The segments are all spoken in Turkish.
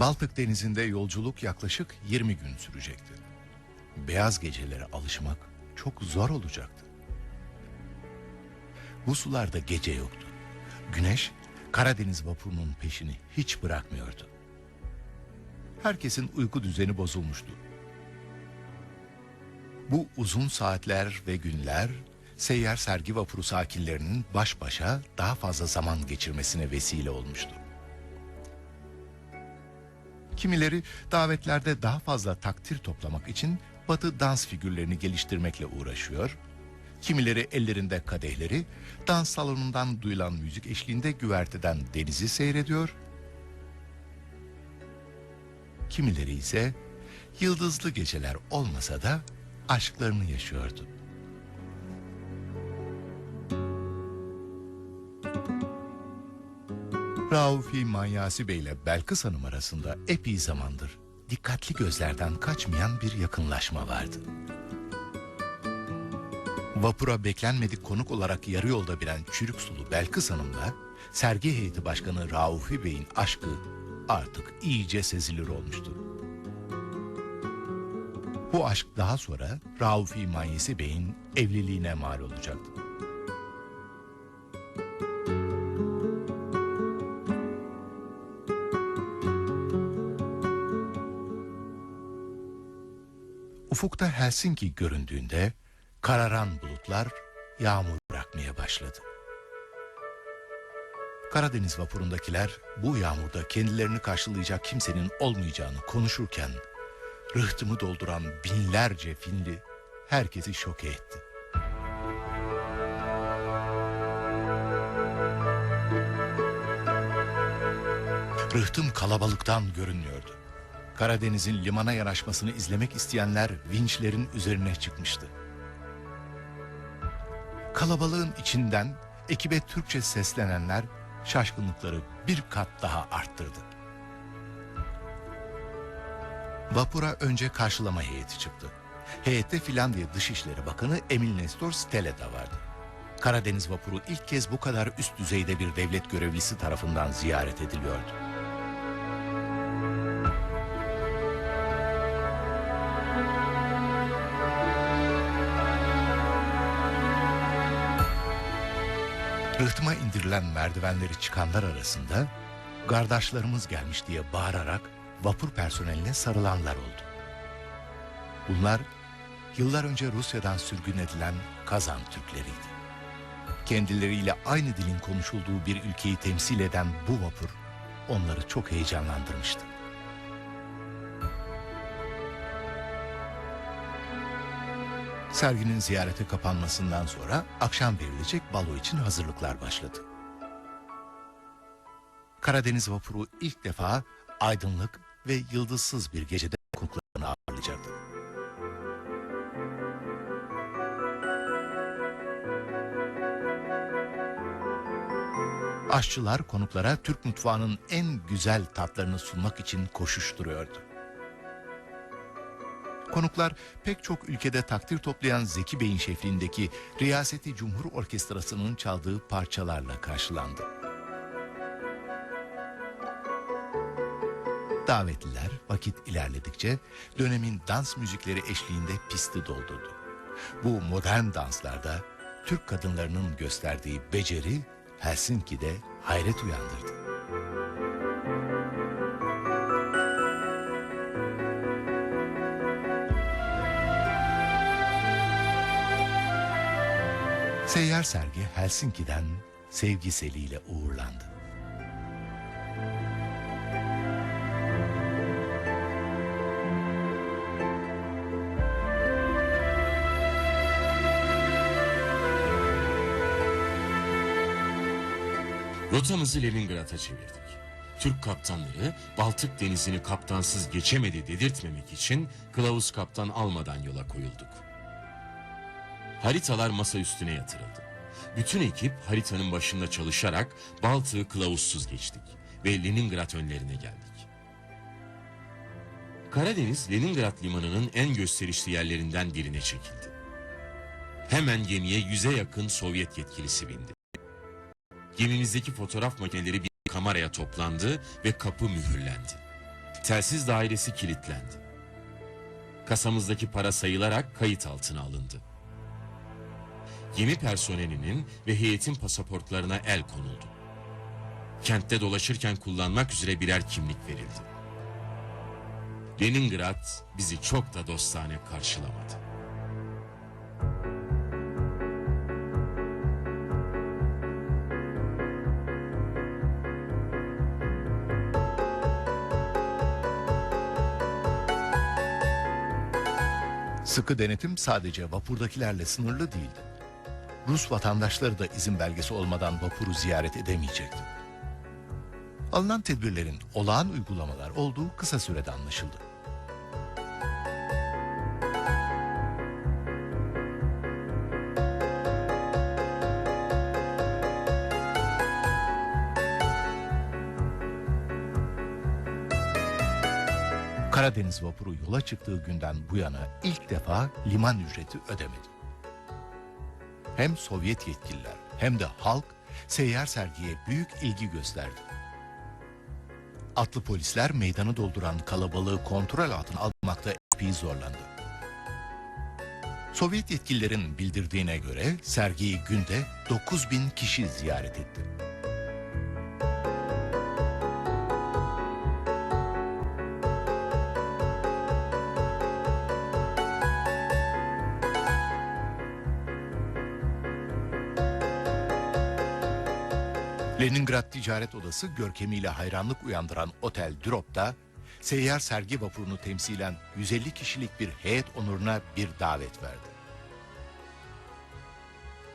Baltık denizinde yolculuk yaklaşık 20 gün sürecekti. Beyaz gecelere alışmak çok zor olacaktı. Bu sularda gece yoktu. Güneş Karadeniz vapurunun peşini hiç bırakmıyordu. Herkesin uyku düzeni bozulmuştu. Bu uzun saatler ve günler seyyar sergi vapuru sakinlerinin baş başa daha fazla zaman geçirmesine vesile olmuştu. Kimileri davetlerde daha fazla takdir toplamak için batı dans figürlerini geliştirmekle uğraşıyor. Kimileri ellerinde kadehleri dans salonundan duyulan müzik eşliğinde güverteden denizi seyrediyor. Kimileri ise yıldızlı geceler olmasa da aşklarını yaşıyordu. Raufi Manyasi Bey ile Belkıs Hanım arasında epey zamandır dikkatli gözlerden kaçmayan bir yakınlaşma vardı. Vapura beklenmedik konuk olarak yarı yolda bilen çürük sulu Belkıs Hanım'la sergi heyeti başkanı Raufi Bey'in aşkı artık iyice sezilir olmuştu. Bu aşk daha sonra Raufi Manyesi Bey'in evliliğine mal olacaktı. Ufukta Helsinki göründüğünde kararan bulutlar yağmur bırakmaya başladı. Karadeniz vapurundakiler bu yağmurda kendilerini karşılayacak kimsenin olmayacağını konuşurken rıhtımı dolduran binlerce Finli herkesi şoke etti. Rıhtım kalabalıktan görünmüyordu. Karadeniz'in limana yanaşmasını izlemek isteyenler vinçlerin üzerine çıkmıştı. Kalabalığın içinden ekibe Türkçe seslenenler şaşkınlıkları bir kat daha arttırdı. Vapura önce karşılama heyeti çıktı. Heyette Finlandiya Dışişleri Bakanı Emil Nestor Stele de vardı. Karadeniz vapuru ilk kez bu kadar üst düzeyde bir devlet görevlisi tarafından ziyaret ediliyordu. Rıhtıma indirilen merdivenleri çıkanlar arasında kardeşlerimiz gelmiş diye bağırarak vapur personeline sarılanlar oldu. Bunlar yıllar önce Rusya'dan sürgün edilen Kazan Türkleriydi. Kendileriyle aynı dilin konuşulduğu bir ülkeyi temsil eden bu vapur onları çok heyecanlandırmıştı. Serginin ziyarete kapanmasından sonra akşam verilecek balo için hazırlıklar başladı. Karadeniz vapuru ilk defa aydınlık ve yıldızsız bir gecede konuklarını ağırlayacaktı. Aşçılar konuklara Türk mutfağının en güzel tatlarını sunmak için koşuşturuyordu. Konuklar pek çok ülkede takdir toplayan Zeki Bey'in şefliğindeki Riyaseti Cumhur Orkestrası'nın çaldığı parçalarla karşılandı. Davetliler vakit ilerledikçe dönemin dans müzikleri eşliğinde pisti doldurdu. Bu modern danslarda Türk kadınlarının gösterdiği beceri Helsinki'de hayret uyandırdı. Seyyar sergi Helsinki'den sevgiseliyle uğurlandı. Rotamızı Leningrad'a çevirdik. Türk kaptanları Baltık denizini kaptansız geçemedi dedirtmemek için kılavuz kaptan almadan yola koyulduk. Haritalar masa üstüne yatırıldı. Bütün ekip haritanın başında çalışarak Baltık'ı kılavuzsuz geçtik ve Leningrad önlerine geldik. Karadeniz Leningrad limanının en gösterişli yerlerinden birine çekildi. Hemen gemiye yüze yakın Sovyet yetkilisi bindi. Gemimizdeki fotoğraf makineleri bir kameraya toplandı ve kapı mühürlendi. Telsiz dairesi kilitlendi. Kasamızdaki para sayılarak kayıt altına alındı. Gemi personelinin ve heyetin pasaportlarına el konuldu. Kentte dolaşırken kullanmak üzere birer kimlik verildi. Leningrad bizi çok da dostane karşılamadı. Sıkı denetim sadece vapurdakilerle sınırlı değildi. Rus vatandaşları da izin belgesi olmadan vapuru ziyaret edemeyecekti. Alınan tedbirlerin olağan uygulamalar olduğu kısa sürede anlaşıldı. Karadeniz vapuru yola çıktığı günden bu yana ilk defa liman ücreti ödemedi. Hem Sovyet yetkililer hem de halk seyyar sergiye büyük ilgi gösterdi. Atlı polisler meydanı dolduran kalabalığı kontrol altına almakta epey zorlandı. Sovyet yetkililerin bildirdiğine göre sergiyi günde 9000 kişi ziyaret etti. Leningrad Ticaret Odası görkemiyle hayranlık uyandıran Otel Drop'ta seyyar sergi vapurunu temsilen 150 kişilik bir heyet onuruna bir davet verdi.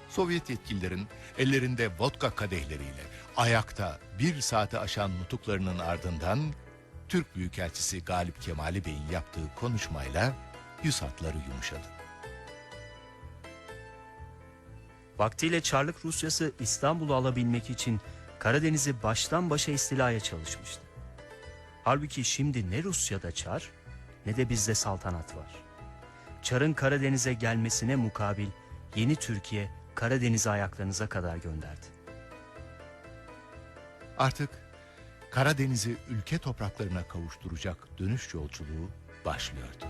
Sovyet yetkililerin ellerinde vodka kadehleriyle ayakta bir saati aşan nutuklarının ardından Türk Büyükelçisi Galip Kemali Bey'in yaptığı konuşmayla yüz hatları yumuşadı. Vaktiyle Çarlık Rusyası İstanbul'u alabilmek için Karadeniz'i baştan başa istilaya çalışmıştı. Halbuki şimdi ne Rusya'da Çar ne de bizde saltanat var. Çar'ın Karadeniz'e gelmesine mukabil yeni Türkiye Karadeniz'i ayaklarınıza kadar gönderdi. Artık Karadeniz'i ülke topraklarına kavuşturacak dönüş yolculuğu başlıyordu.